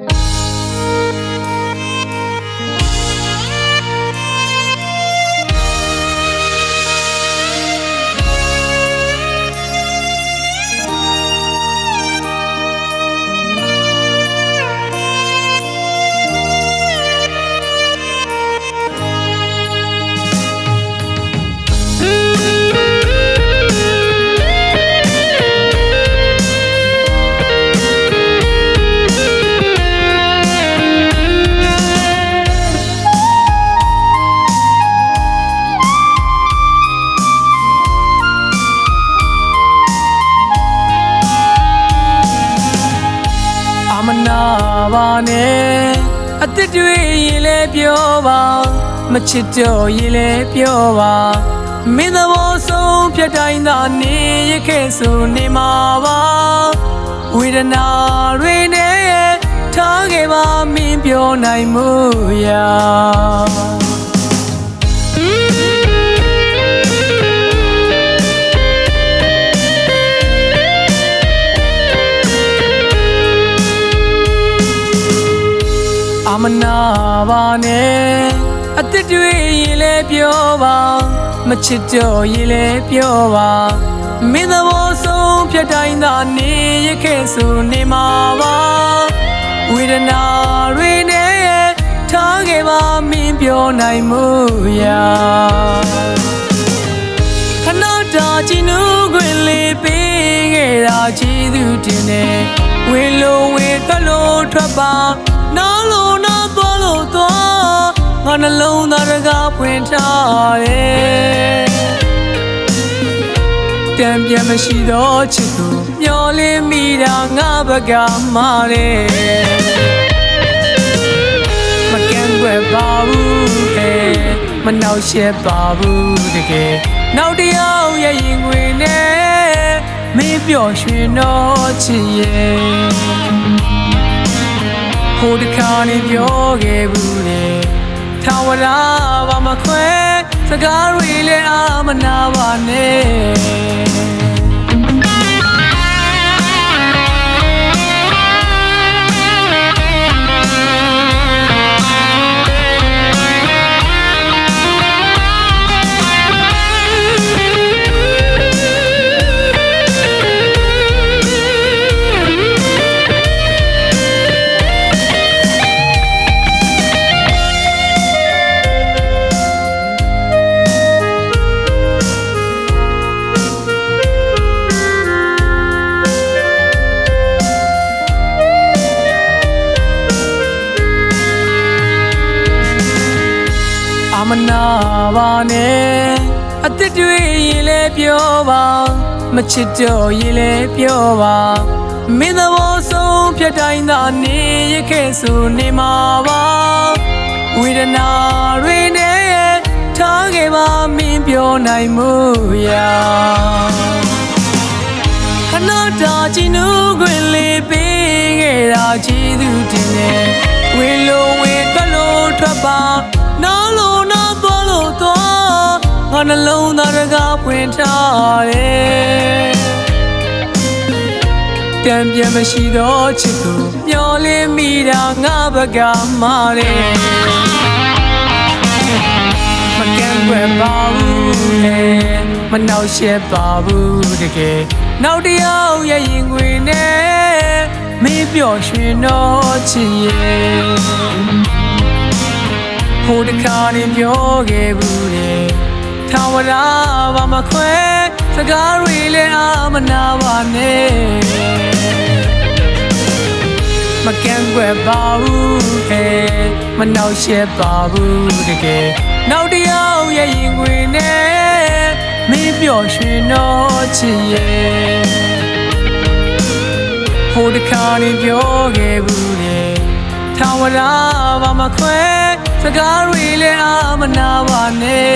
အ ပါနဲ့အစ်စ်တွေရင်လဲပြောပါမချစ်တော့ရင်လဲပြောပါမင်းသဘောဆုံးဖြတ်တိုင်းသာနေရခဲ့ဆိုနေမှာပါဝေဒနာတွေနဲ့ထားခဲ့ပါမင်းပြောနိုင်မှုရာ အမနာပါနဲ့အစ်စ်တွေရင်လဲပြောပါမချစ်တော့ရင်လဲပြောပါမင်းသဘောဆုံးဖြတ်တိုင်းသာနေရခဲ့ဆိုနေမှာပါဝေဒနာတွေနဲ့ထားခဲ့ပါမင်းပြောနိုင်မှုရာခဏတာချီနူးခွင်လေးပေးခဲ့တာချီသူတင်တယ်ဝေလုံးဝေထွက်လို့ထွက်ပါ နားလို့နားသွားလို့သွားငါနှလုံးသားတကားဖွင့်ထားတယ်တံပြန်မရှိတော့ချစ်သူမျောလင်းမိတာငါဘကမာတယ်မကန့်ွယ်ပါဘူးဟဲ့မနှောက်ရှက်ပါဘူးတကယ်နောက်တစ်ယောက်ရဲ့ရင်ခွင်နဲ့မင်းပျော်ရွှင်တော့ချစ်ရဲ့ ဟိုတခါနေပြောခဲ့ဘူးလေထာဝရဘာမခွဲစကားတွေလည်းအာမနာပါနဲ့ မနာပါနဲ့အစ်စ်တွေရင်လဲပြောပါမချစ်တော့ရင်လဲပြောပါမင်းသဘောဆုံးဖြတ်တိုင်းသာနေရခဲ့ဆိုနေမှာပါဝေဒနာတွေနဲ့ထားခဲ့ပါမင်းပြောနိုင်မှုရာခဏတာချီနူးခွင်လေးပေးခဲ့တာချီသူတင်တယ်ဝေလုံးဝေထွက်လို့ထွက်ပါနားလို့နားသွားလို့သွားငါ နှလုံးသားတကားဖွင့်ထားတယ်တံပြန်မရှိတော့ချစ်သူမျောလင်းမိတာငါဘကမာတယ်မကန့်ွယ်ပါဘူးလေမနှောက်ရှက်ပါဘူးတကယ်နောက်တစ်ယောက်ရဲ့ရင်ခွင်နဲ့မင်းပျော်ရွှင်တော့ချစ်ရဲ့ဟိုတခါနေပြောခဲ့ဘူးလေ ထာဝရဘာမခွဲစကားတွေလည်းအာမနာပါနဲ့မကန့်ွယ်ပါဘူးဟဲ့မနှောက်ရှက်ပါဘူးတကယ်နောက်တစ်ယောက်ရဲ့ရင်ခွင်နဲ့မင်းပျော်ရွှင်တော့ချစ်ရဲ့ဟိုတခါနေပြောခဲ့ဘူးလေထာဝရဘာမခွဲ စကားတွေလည်းအာမနာပါနဲ့